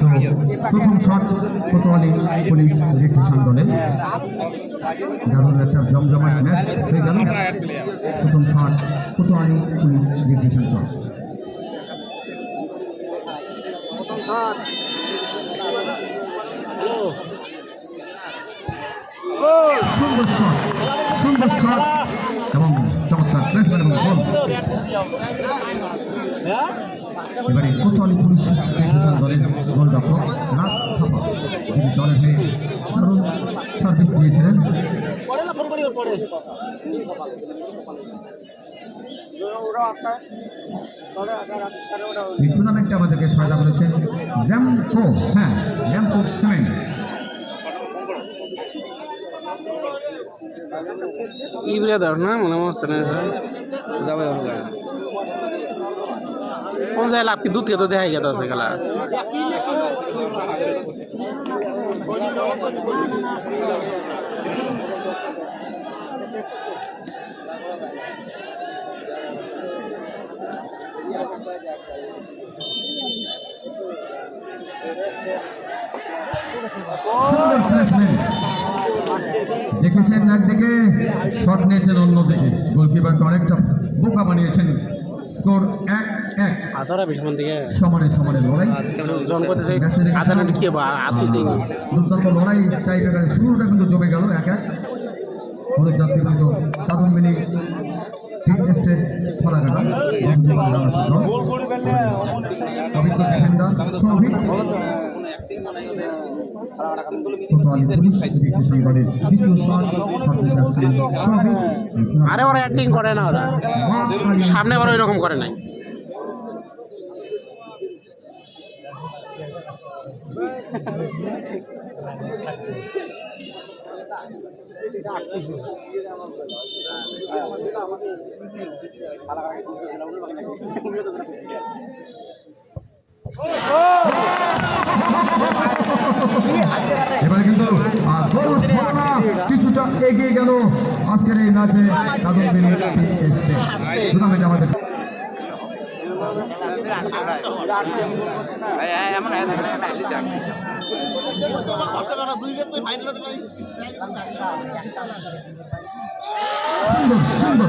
তো প্রথম shot Kotwali police রিফ্রেশন দলের দারুণ একটা জমজমাট ম্যাচ হয়ে গেল। প্রথম শট কোতোয়ালি পুলিশ রিফ্রেশন দল। এবং চমৎকার এবারে কোতোয়ালি পুলিশ রিফ্রেশন দলের গোলরক্ষক নাস থাপা। যিনি দলের হয়ে দারুণ সার্ভিস দিয়েছিলেন। এই টুর্নামেন্টে আমাদেরকে সহায়তা করেছেন র্যামকো হ্যাঁ র্যামকো সিমেন্ট ইবরে ধর না মনে হচ্ছে না যাবে ওর গায়ে কোন যায় লাভ কি? দুধ খেতে দেখাই গেছে আছে খেলা সুন্দর প্লেসমেন্ট দেখেছেন একদিকে শট নিয়েছেন অন্যদিকে। গোলকিপারকে অনেকটা বোকা বানিয়েছেন। স্কোর এক এক। সমানে সমানে লড়াই। দুর্দান্ত লড়াই টাইব্রেকারের শুরুটা কিন্তু জমে গেল এক এক। হলুদ জার্সি কিন্তু কাদম্বিনী টিম টেস্টের ফলাকাটা অভিজ্ঞ ডিফেন্ডার সৌভিক। আরে ওরা অ্যাক্টিং করে না ওরা। সামনে বড় এরকম করে নাই। এবারে কিন্তু কিছুটা এগিয়ে গেল আজকের এই ম্যাচে কাদম্বিনী টিম এসছে। আমাদের সুন্দর সুন্দর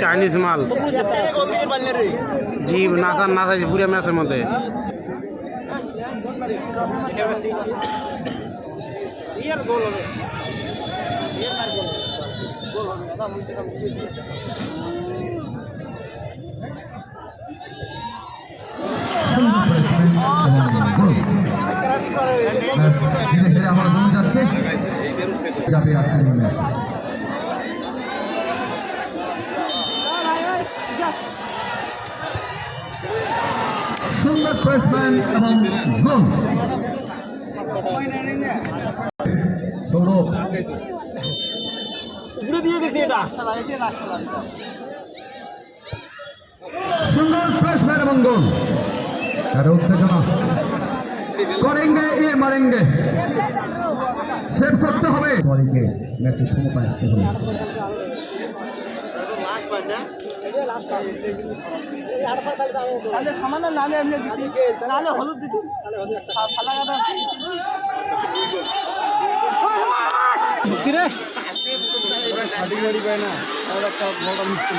চাইনিজ মাল। জি নাচার নাচাইছে পুরো ম্যাচের মধ্যে। সুন্দর ব্যাস ধীরে ধীরে আমার জমে যাচ্ছে। যাবে আজকের ম্যাচ। সুন্দর প্লেসমেন্ট এবং গোল সৌরভ সুন্দর প্লেসমেন্ট এবং গোল আর উত্তেজনা করেঙ্গে এ মারেঙ্গে। সেভ করতে হবে। দলকে ম্যাচে সমতায় আসতে হবে তাহলে সমাধান নালে এমনি জিতি। নালে হলুদ জিতি। ফালা কিরে না একটা বড় মুশকিল